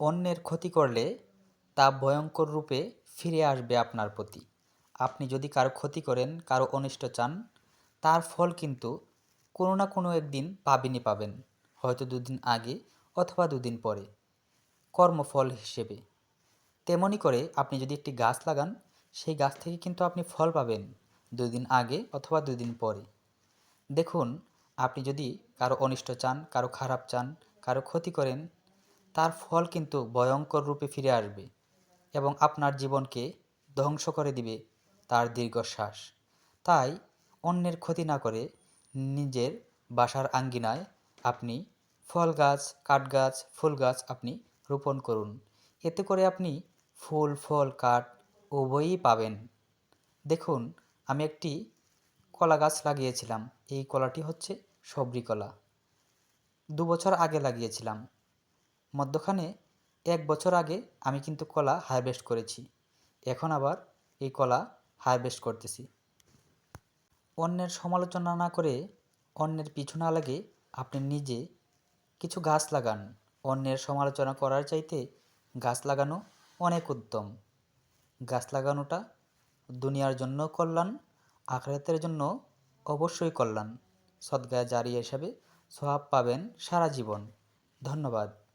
অন্যের ক্ষতি করলে তা ভয়ঙ্কর রূপে ফিরে আসবে আপনার প্রতি। আপনি যদি কারও ক্ষতি করেন, কারও অনিষ্ট চান, তার ফল কিন্তু কোনো না কোনো একদিন পাবেনই পাবেন, হয়তো দুদিন আগে অথবা দুদিন পরে। কর্মফল হিসেবে। তেমনি করে আপনি যদি একটি গাছ লাগান, সেই গাছ থেকে কিন্তু আপনি ফল পাবেন দুদিন আগে অথবা দুদিন পরে। দেখুন, আপনি যদি কারও অনিষ্ট চান, কারও খারাপ চান, কারও ক্ষতি করেন তার ফল কিন্তু ভয়ঙ্কর রূপে ফিরে আসবে এবং আপনার জীবনকে ধ্বংস করে দিবে তার দীর্ঘশ্বাস। তাই অন্যের ক্ষতি না করে নিজের বাসার আঙ্গিনায় আপনি ফল গাছ কাঠ গাছ ফুল গাছ আপনি রোপণ করুন। এতে করে আপনি ফুল, ফল, কাঠ উভয়ই পাবেন। দেখুন, আমি একটি কলা গাছ লাগিয়েছিলাম। এই কলাটি হচ্ছে সবরি কলা। দু বছর আগে লাগিয়েছিলাম। মধ্যখানে এক বছর আগে আমি কিন্তু কলা হারভেস্ট করেছি। এখন আবার এই কলা হারভেস্ট করতেছি। অন্যের সমালোচনা না করে অন্যের পিছু না লাগে আপনি নিজে কিছু গাছ লাগান। অন্যের সমালোচনা করার চাইতে গাছ লাগানো অনেক উত্তম। গাছ লাগানোটা দুনিয়ার জন্য কল্যাণ, আখরাতের জন্য অবশ্যই কল্যাণ। সদ্গায় জারি হিসাবে সওয়াব পাবেন সারা জীবন। ধন্যবাদ।